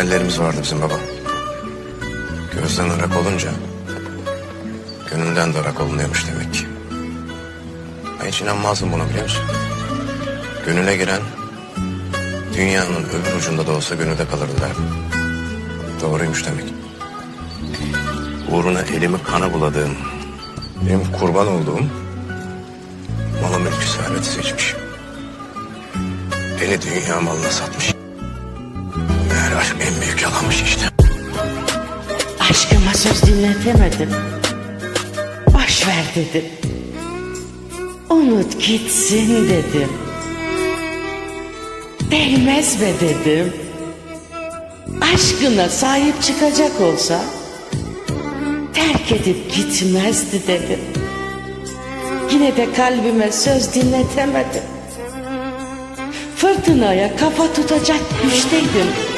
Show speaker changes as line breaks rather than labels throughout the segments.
hayallerimiz vardı bizim baba. Gözden ırak olunca gönülden de ırak olunuyormuş demek ki. Ben hiç inanmazdım buna biliyor musun? Gönüle giren dünyanın öbür ucunda da olsa gönülde kalırdı derdim. Doğruymuş demek. Uğruna elimi kana buladığım, benim kurban olduğum malı mülkü serveti seçmiş. Beni dünya malına satmış. Yalanmış işte.
Aşkıma söz dinletemedim. Boş ver dedim. Unut gitsin dedim. Değmez be dedim. Aşkına sahip çıkacak olsa terk edip gitmezdi dedim. Yine de kalbime söz dinletemedim. Fırtınaya kafa tutacak güçteydim.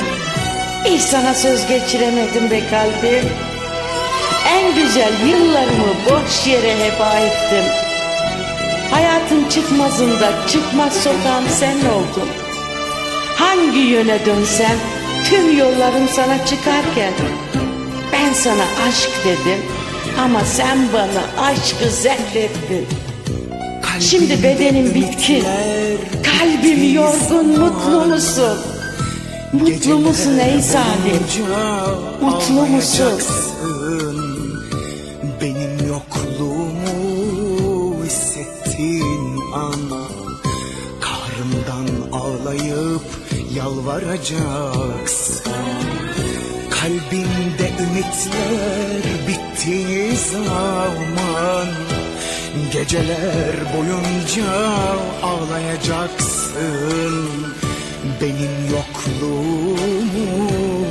Hiç sana söz geçiremedim be kalbim. En güzel yıllarımı boş yere heba ettim. Hayatın çıkmazında çıkmaz sokağım sen oldun. Hangi yöne dönsem tüm yollarım sana çıkarken ben sana aşk dedim ama sen bana aşkı zehrettin. Şimdi bedenim bitkin, kalbim yorgun, mutlu musun? Mutlu musun ey zalim? Mutlu musun?
Benim yokluğumu hissettiğin an Kahrımdan ağlayıp yalvaracaksın Kalbimde ümitler bittiği zaman Geceler boyunca ağlayacaksın Benim yokluğumu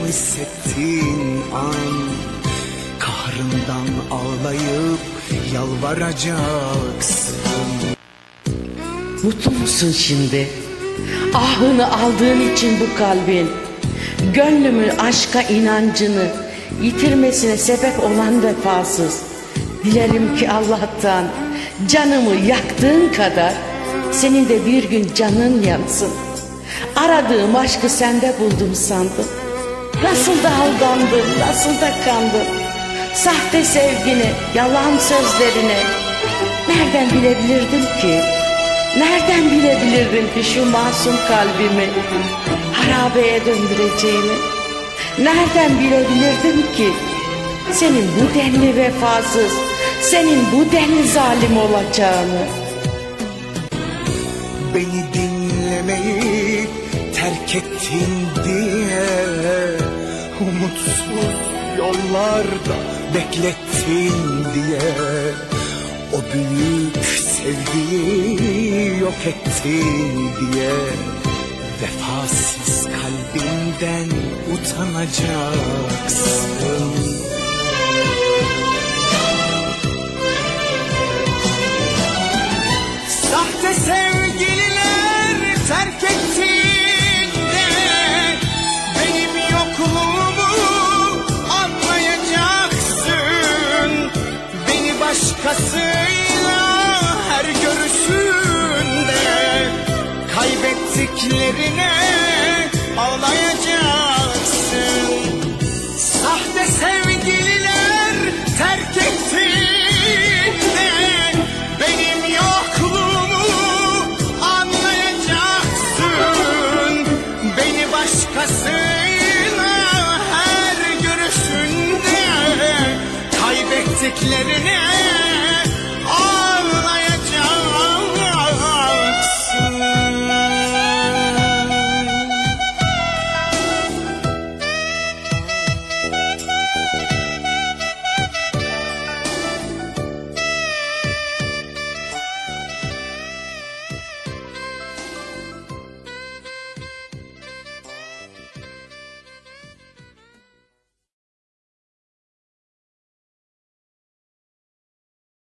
hissettiğin an Kahrından ağlayıp yalvaracaksın
Mutlu musun şimdi? Ahını aldığın için bu kalbin, gönlümün aşka inancını yitirmesine sebep olan vefasız. Dilerim ki Allah'tan canımı yaktığın kadar senin de bir gün canın yansın. Aradığım aşkı sende buldum sandım. Nasıl da aldandım, nasıl da kandım. Sahte sevgini, yalan sözlerini nereden bilebilirdim ki? Nereden bilebilirdim ki şu masum kalbimi harabeye döndüreceğini? Nereden bilebilirdim ki senin bu denli vefasız, senin bu denli zalim olacağını?
Beni dinlemeyi terk ettin diye Umutsuz yollarda beklettin diye O büyük sevgiyi yok ettin diye Vefasız kalbimden utanacaksın şakasıyla her görüşünde kaybettiklerine ağlayacaksın. Sahte sevgililer terk ettiğinde benim yokluğumu anlayacaksın. Beni başkasıyla her görüşünde kaybettiklerini